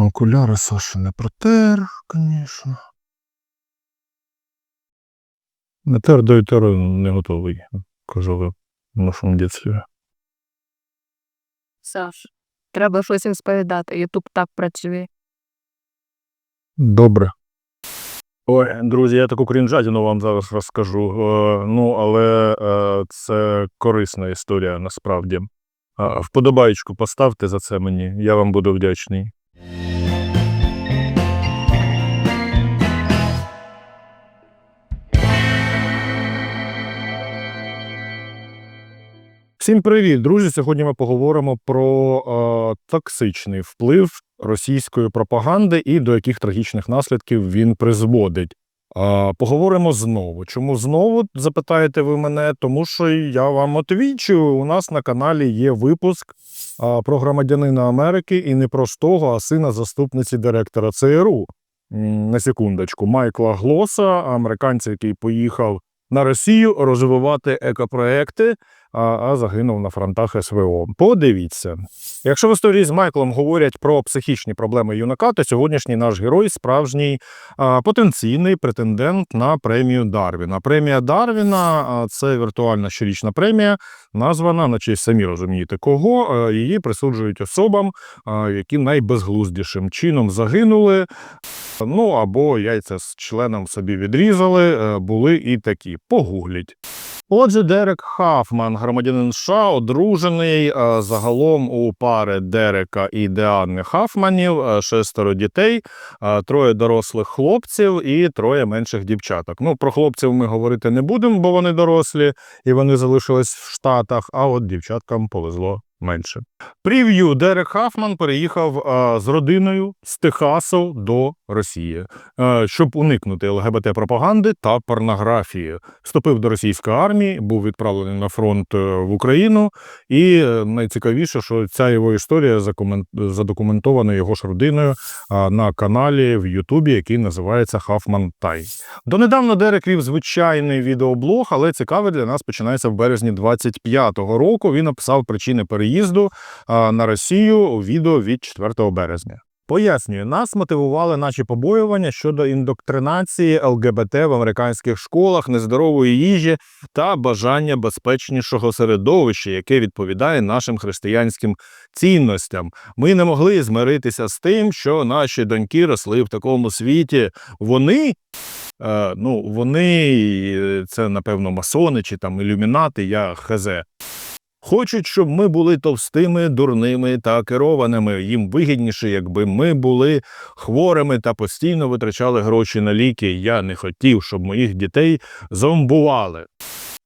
Окуляри Саша не протер, звісно. Не тер до етеру не готовий, кажу в нашому дитинстві. Саш, треба щось їм сповідати. Ютуб так працює. Добре. Ой, друзі, я таку крінжатину вам зараз розкажу. Е, ну, але е, це корисна історія насправді. Е, вподобаєчку поставте за це мені, я вам буду вдячний. Всім привіт, друзі! Сьогодні ми поговоримо про е, токсичний вплив російської пропаганди і до яких трагічних наслідків він призводить. Е, поговоримо знову. Чому знову запитаєте ви мене? Тому що я вам отвічу. У нас на каналі є випуск е, про громадянина Америки і не простого, а сина заступниці директора ЦРУ. На секундочку, Майкла Глоса, американця, який поїхав на Росію розвивати екопроекти, а, загинув на фронтах СВО. Подивіться. Якщо в історії з Майклом говорять про психічні проблеми юнака, то сьогоднішній наш герой справжній потенційний претендент на премію Дарвіна. Премія Дарвіна це віртуальна щорічна премія, названа, наче самі розумієте, кого її присуджують особам, які найбезглуздішим чином загинули. Ну або яйця з членом собі відрізали, е, були і такі. Погугліть. Отже, Дерек Хафман, громадянин США, одружений е, загалом у пари Дерека і Деанни Хафманів, е, шестеро дітей, е, троє дорослих хлопців і троє менших дівчаток. Ну, про хлопців ми говорити не будемо, бо вони дорослі і вони залишились в Штатах, а от дівчаткам повезло менше. Прев'ю Дерек Хафман переїхав е, з родиною з Техасу до Росії, е, щоб уникнути ЛГБТ-пропаганди та порнографії. Вступив до російської армії, був відправлений на фронт е, в Україну. І е, найцікавіше, що ця його історія задокументована його ж родиною е, на каналі в Ютубі, який називається Хафман Тай. Донедавна Дерек вів звичайний відеоблог, але цікавий для нас починається в березні 25-го року. Він описав причини переїзду а, на Росію у відео від 4 березня. Пояснюю, нас мотивували наші побоювання щодо індоктринації ЛГБТ в американських школах, нездорової їжі та бажання безпечнішого середовища, яке відповідає нашим християнським цінностям. Ми не могли змиритися з тим, що наші доньки росли в такому світі. Вони Е, ну, вони це, напевно, масони чи там ілюмінати, я хз. Хочуть, щоб ми були товстими, дурними та керованими. Їм вигідніше, якби ми були хворими та постійно витрачали гроші на ліки. Я не хотів, щоб моїх дітей зомбували.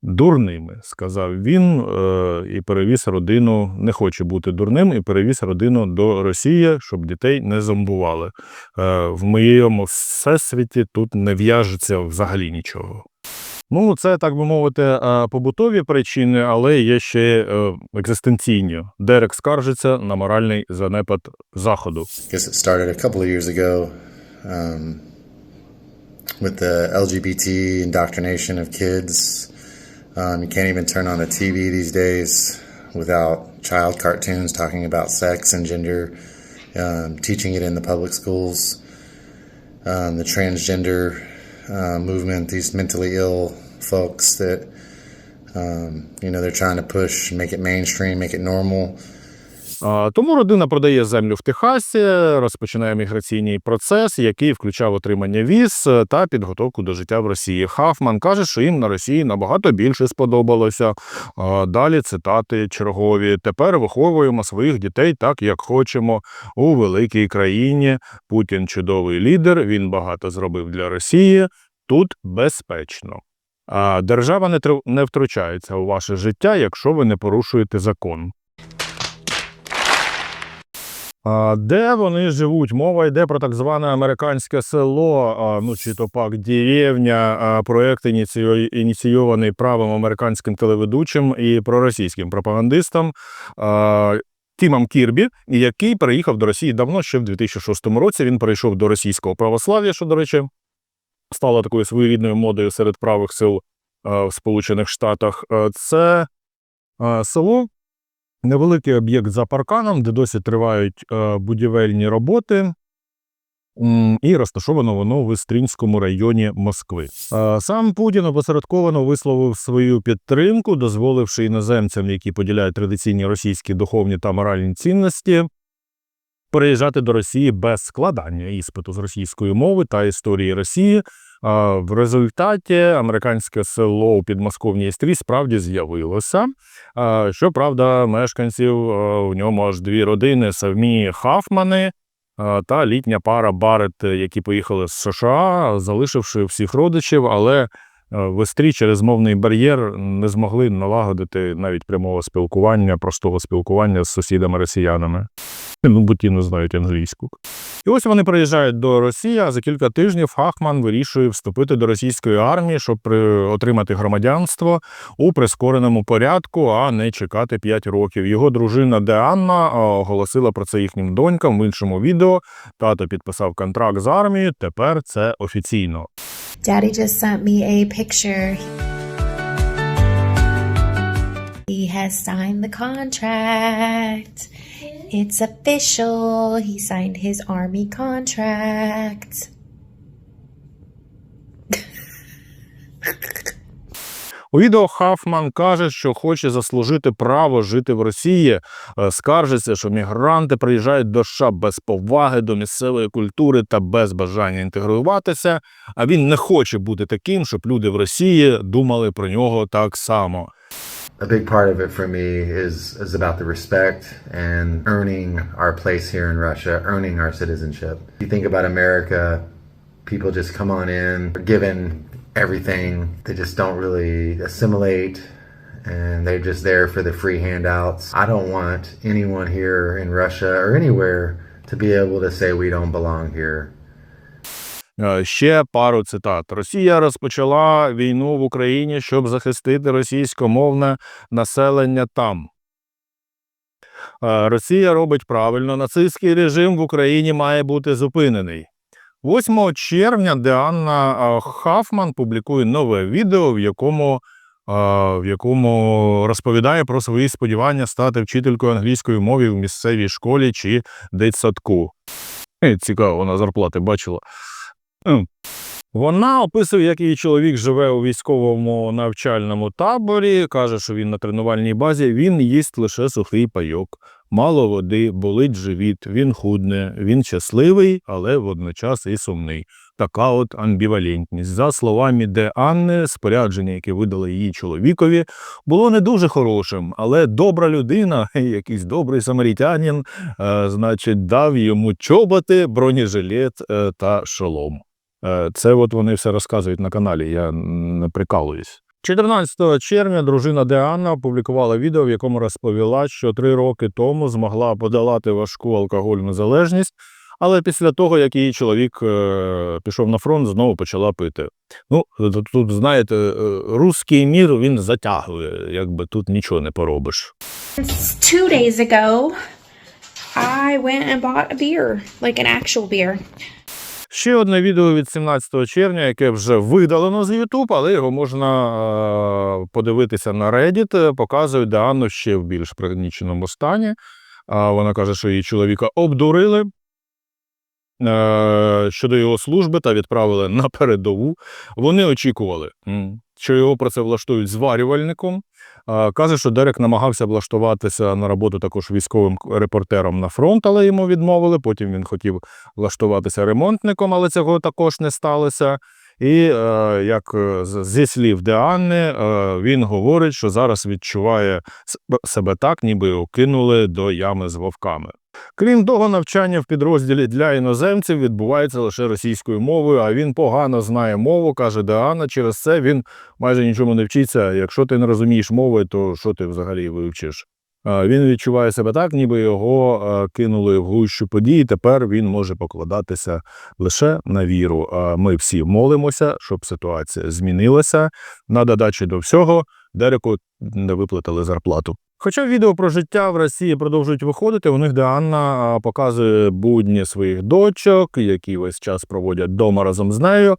Дурними, сказав він, е, і перевіз родину, не хоче бути дурним, і перевіз родину до Росії, щоб дітей не зомбували. Е, в моєму всесвіті тут не в'яжеться взагалі нічого. Ну, це, так би мовити, е, побутові причини, але є ще е, екзистенційні. Дерек скаржиться на моральний занепад Заходу. Um, with the LGBT indoctrination of kids. Um, you can't even turn on a TV these days without child cartoons talking about sex and gender, um, teaching it in the public schools. Um, the transgender uh, movement, these mentally ill folks that, um, you know, they're trying to push, make it mainstream, make it normal. Тому родина продає землю в Техасі, розпочинає міграційний процес, який включав отримання віз е, та підготовку до життя в Росії. Хафман каже, що їм на Росії набагато більше сподобалося. Далі цитати чергові. Тепер виховуємо своїх дітей так, як хочемо у великій країні. Путін чудовий лідер. Він багато зробив для Росії. Тут безпечно. Держава не не втручається у ваше життя, якщо ви не порушуєте закон. Де вони живуть? Мова йде про так зване американське село, ну чи то пак деревня, проект ініційований правим американським телеведучим і проросійським пропагандистом Тімом Кірбі, який переїхав до Росії давно, ще в 2006 році. Він перейшов до російського православ'я, що, до речі, стало такою своєрідною модою серед правих сил а, в Сполучених Штатах. Це а, село невеликий об'єкт за парканом, де досі тривають е, будівельні роботи. І розташовано воно в Істринському районі Москви. Е, Сам Путін опосередковано висловив свою підтримку, дозволивши іноземцям, які поділяють традиційні російські духовні та моральні цінності, переїжджати до Росії без складання іспиту з російської мови та історії Росії. В результаті американське село у підмосковній Істрі справді з'явилося. Щоправда, мешканців у ньому аж дві родини: Савмі Хафмани та літня пара Барет, які поїхали з США, залишивши всіх родичів, але в Істрі через мовний бар'єр не змогли налагодити навіть прямого спілкування, простого спілкування з сусідами-росіянами. Ну, бо ті не знають англійську. І ось вони приїжджають до Росії, а за кілька тижнів Хахман вирішує вступити до російської армії, щоб отримати громадянство у прискореному порядку, а не чекати 5 років. Його дружина Деанна оголосила про це їхнім донькам в іншому відео. Тато підписав контракт з армією. Тепер це офіційно. Daddy just sent me a picture. Has signed the contract. It's official. He signed his army contract. У відео Хафман каже, що хоче заслужити право жити в Росії. Е, Скаржиться, що мігранти приїжджають до США без поваги до місцевої культури та без бажання інтегруватися. А він не хоче бути таким, щоб люди в Росії думали про нього так само. A big part of it for me is is about the respect and earning our place here in Russia, earning our citizenship. You think about America, people just come on in, are given everything. They just don't really assimilate and they're just there for the free handouts. I don't want anyone here in Russia or anywhere to be able to say we don't belong here. Е, Ще пару цитат. Росія розпочала війну в Україні, щоб захистити російськомовне населення там. Е, Росія робить правильно. Нацистський режим в Україні має бути зупинений. 8 червня Деанна е, Хафман публікує нове відео, в якому, в якому розповідає про свої сподівання стати вчителькою англійської мови в місцевій школі чи дитсадку. Цікаво, вона зарплати бачила. Вона описує, як її чоловік живе у військовому навчальному таборі. каже, що він на тренувальній базі. Він їсть лише сухий пайок, мало води, болить живіт, він худне, він щасливий, але водночас і сумний. Така от амбівалентність. За словами Де Анни, спорядження, яке видали її чоловікові, було не дуже хорошим, але добра людина, якийсь добрий самарітянин, е, значить, дав йому чоботи, бронежилет е, та шолом. Е, Це от вони все розказують на каналі, я не прикалуюсь. 14 червня дружина Деанна опублікувала відео, в якому розповіла, що три роки тому змогла подолати важку алкогольну залежність, але після того, як її чоловік е, пішов на фронт, знову почала пити. Ну, тут, тут знаєте, е, русський мір він затягує, якби тут нічого не поробиш. Two days ago, I went and bought a beer, like an actual beer. Ще одне відео від 17 червня, яке вже видалено з YouTube, але його можна е, подивитися на Reddit. Е, Показує Деанну ще в більш пригніченому стані. Вона каже, що її чоловіка обдурили е, щодо його служби та відправили на передову. Вони очікували, що його працевлаштують зварювальником. Каже, що Дерек намагався влаштуватися на роботу також військовим репортером на фронт, але йому відмовили. Потім він хотів влаштуватися ремонтником, але цього також не сталося. І е, як е, зі слів Деанни, е, він говорить, що зараз відчуває себе- так, ніби його кинули до ями з вовками. Крім того, навчання в підрозділі для іноземців відбувається лише російською мовою, а він погано знає мову, каже Деанна. Через це він майже нічому не вчиться. Якщо ти не розумієш мови, то що ти взагалі вивчиш? Е, Він відчуває себе так, ніби його е, кинули в гущу подій. Тепер він може покладатися лише на віру. А Ми всі молимося, щоб ситуація змінилася. На додачі до всього, Дереку не виплатили зарплату. Хоча відео про життя в Росії продовжують виходити, у них де Анна показує будні своїх дочок, які весь час проводять вдома разом з нею. Е,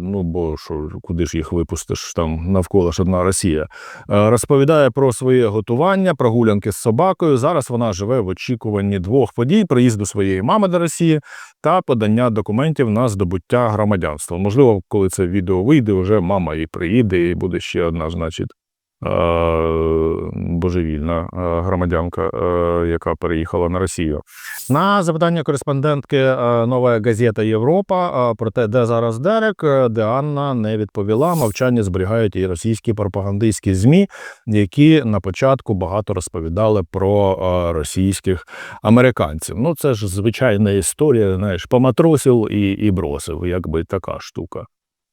ну бо що, куди ж їх випустиш там навколо ж одна Росія. Е, розповідає про своє готування, прогулянки з собакою. Зараз вона живе в очікуванні двох подій: приїзду своєї мами до Росії та подання документів на здобуття громадянства. Можливо, коли це відео вийде, вже мама і приїде, і буде ще одна, значить. Е, Божевільна е, громадянка, е, яка переїхала на Росію. На запитання кореспондентки Нова газета Європа про те, де зараз Дерек, де Анна не відповіла. Мовчання зберігають і російські пропагандистські змі, які на початку багато розповідали про російських американців. Ну це ж звичайна історія. Знаєш, поматросив і, і бросив, якби така штука.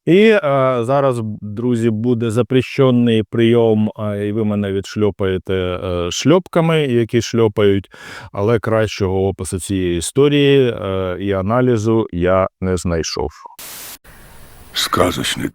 І е, зараз, друзі, буде запрещений прийом, е, і ви мене відшльопаєте е, шльопками, які шльопають, але кращого опису цієї історії е, і аналізу я не знайшов. Сказочный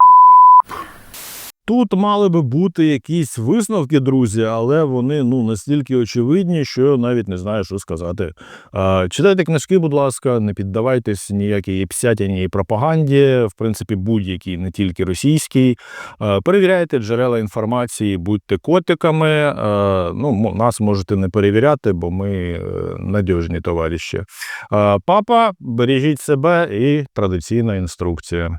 Тут мали би бути якісь висновки, друзі, але вони ну настільки очевидні, що навіть не знаю, що сказати. А, читайте книжки, будь ласка, не піддавайтесь ніякій псятіні і пропаганді, в принципі, будь-якій, не тільки російській. А, перевіряйте джерела інформації, будьте котиками. А, ну, нас можете не перевіряти, бо ми е, надіжні товариші. А, папа, бережіть себе і традиційна інструкція.